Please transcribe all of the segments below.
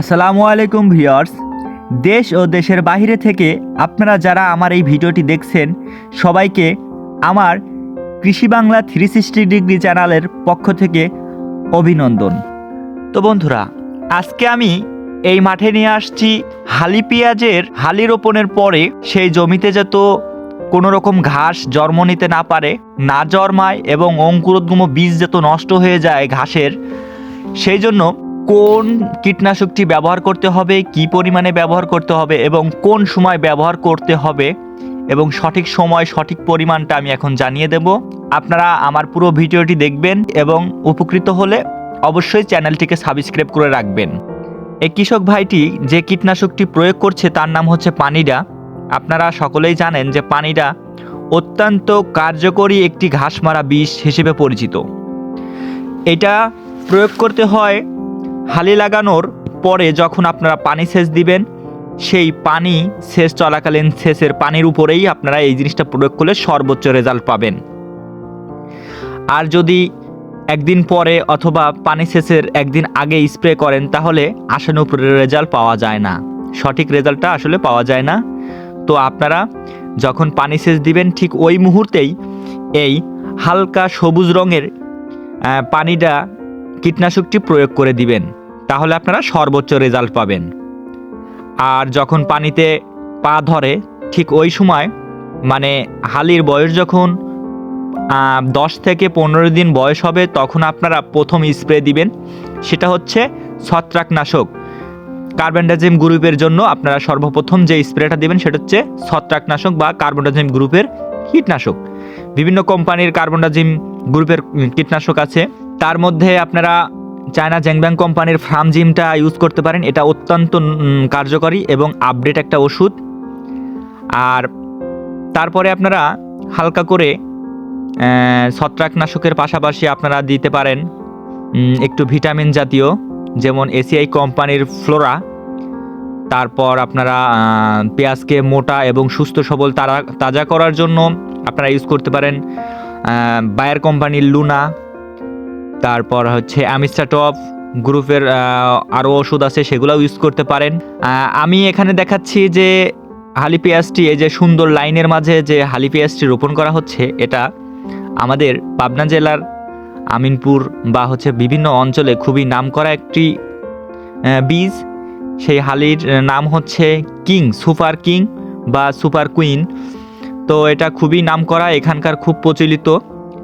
আসসালামু আলাইকুম ভিউয়ার্স। দেশ ও দেশের বাইরে থেকে আপনারা যারা আমার এই ভিডিওটি দেখছেন, সবাইকে আমার কৃষি বাংলা থ্রি সিক্সটি ডিগ্রি চ্যানেলের পক্ষ থেকে অভিনন্দন। তো বন্ধুরা, আজকে আমি এই মাঠে নিয়ে আসছি হালি পেঁয়াজের হালি রোপণের পরে সেই জমিতে যত কোনো রকম ঘাস জন্ম নিতে না পারে, না জন্মায় এবং অঙ্কুরোদ্গম বীজ যত নষ্ট হয়ে যায় ঘাসের, সেই জন্য কোন কীটনাশকটি ব্যবহার করতে হবে, কি পরিমাণে ব্যবহার করতে হবে এবং কোন সময় ব্যবহার করতে হবে এবং সঠিক সময়, সঠিক পরিমাণটা আমি এখন জানিয়ে দেব। আপনারা আমার পুরো ভিডিওটি দেখবেন এবং উপকৃত হলে অবশ্যই চ্যানেলটিকে সাবস্ক্রাইব করে রাখবেন। এই কৃষক ভাইটি যে কীটনাশকটি প্রয়োগ করছে তার নাম হচ্ছে পানিডা। আপনারা সকলেই জানেন যে পানিডা অত্যন্ত কার্যকরী একটি ঘাস মারা বিষ হিসেবে পরিচিত। এটা প্রয়োগ করতে হয় হালি লাগানোর পরে যখন আপনারা পানি সেচ দিবেন, সেই পানি সেচ চলাকালীন সেচের পানির উপরেই আপনারা এই জিনিসটা প্রয়োগ করলে সর্বোচ্চ রেজাল্ট পাবেন। আর যদি একদিন পরে অথবা পানি সেচের একদিন আগে স্প্রে করেন, তাহলে আশানুরূপ রেজাল্ট পাওয়া যায় না। সঠিক রেজাল্টটা আসলে পাওয়া যায় না। তো আপনারা যখন পানি সেচ দিবেন, ঠিক ওই মুহূর্তেই এই হালকা সবুজ রঙের পানিটা কীটনাশকটি প্রয়োগ করে দিবেন, তাহলে আপনারা সর্বোচ্চ রেজাল্ট পাবেন। আর যখন পানিতে পা ধরে, ঠিক ওই সময় মানে হালির বয়স যখন দশ থেকে পনেরো দিন বয়স হবে, তখন আপনারা প্রথম স্প্রে দিবেন। সেটা হচ্ছে ছত্রাকনাশক। কার্বনডাজিম গ্রুপের জন্য আপনারা সর্বপ্রথম যে স্প্রেটা দিবেন, সেটা হচ্ছে ছত্রাকনাশক বা কার্বনডাজিম গ্রুপের কীটনাশক। বিভিন্ন কোম্পানির কার্বনডাজিম গ্রুপের কীটনাশক আছে। তার মধ্যে আপনারা চায়না জ্যাংব্যাং কোম্পানির ফ্রামজিমটা ইউজ করতে পারেন। এটা অত্যন্ত কার্যকরী এবং আপডেট একটা ওষুধ। আর তারপরে আপনারা হালকা করে ছত্রাকনাশকের পাশাপাশি আপনারা দিতে পারেন একটু ভিটামিন জাতীয়, যেমন এসিআই কোম্পানির ফ্লোরা। তারপর আপনারা পেঁয়াজকে মোটা এবং সুস্থ সবল তারা, তাজা করার জন্য আপনারা ইউজ করতে পারেন বায়ার কোম্পানির লুনা তারপর হচ্ছে অ্যামিস্টাটপ গ্রুপের আরও ওষুধ আছে, সেগুলোও ইউজ করতে পারেন। আমি এখানে দেখাচ্ছি যে হালি পেঁয়াজটি, এই যে সুন্দর লাইনের মাঝে যে হালি পেঁয়াজটি রোপণ করা হচ্ছে, এটা আমাদের পাবনা জেলার আমিনপুর বা হচ্ছে বিভিন্ন অঞ্চলে খুবই নামকরা একটি বীজ। সেই হালির নাম হচ্ছে কিং, সুপার কিং বা সুপার কুইন। তো এটা খুবই নামকরা, এখানকার খুব প্রচলিত।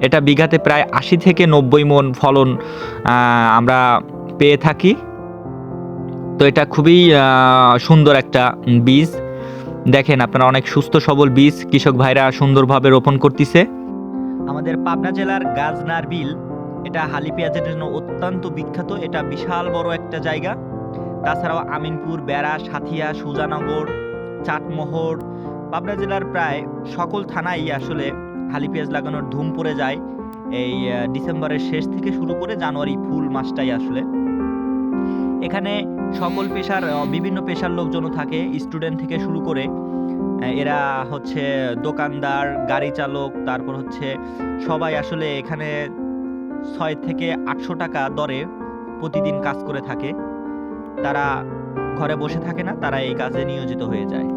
এটা বিঘাতে প্রায় আশি থেকে নব্বই মন ফলন আমরা পেয়ে থাকি। তো এটা খুবই সুন্দর একটা বীজ। দেখেন আপনারা অনেক সুস্থ সবল বীজ কৃষক ভাইরা সুন্দরভাবে রোপণ করতেছে। আমাদের পাবনা জেলার গাজনার বিল, এটা হালি পেঁয়াজের জন্য অত্যন্ত বিখ্যাত। এটা বিশাল বড় একটা জায়গা। তাছাড়াও আমিনপুর, বেড়া, সাথিয়া, সুজানগর, চাটমোহর, পাবনা জেলার প্রায় সকল থানায় আসলে হালি পেঁয়াজ লাগানোর ধুম পড়ে যায়। এই ডিসেম্বরের শেষ থেকে শুরু করে জানুয়ারি ফুল মাসটাই আসলে। এখানে সকল পেশার বিভিন্ন পেশার লোকজনও থাকে, স্টুডেন্ট থেকে শুরু করে এরা হচ্ছে দোকানদার, গাড়ি চালক, তারপর হচ্ছে সবাই আসলে এখানে ছয় থেকে আটশো টাকা দরে প্রতিদিন কাজ করে থাকে। তারা ঘরে বসে থাকে না তারা এই কাজে নিয়োজিত হয়ে যায়।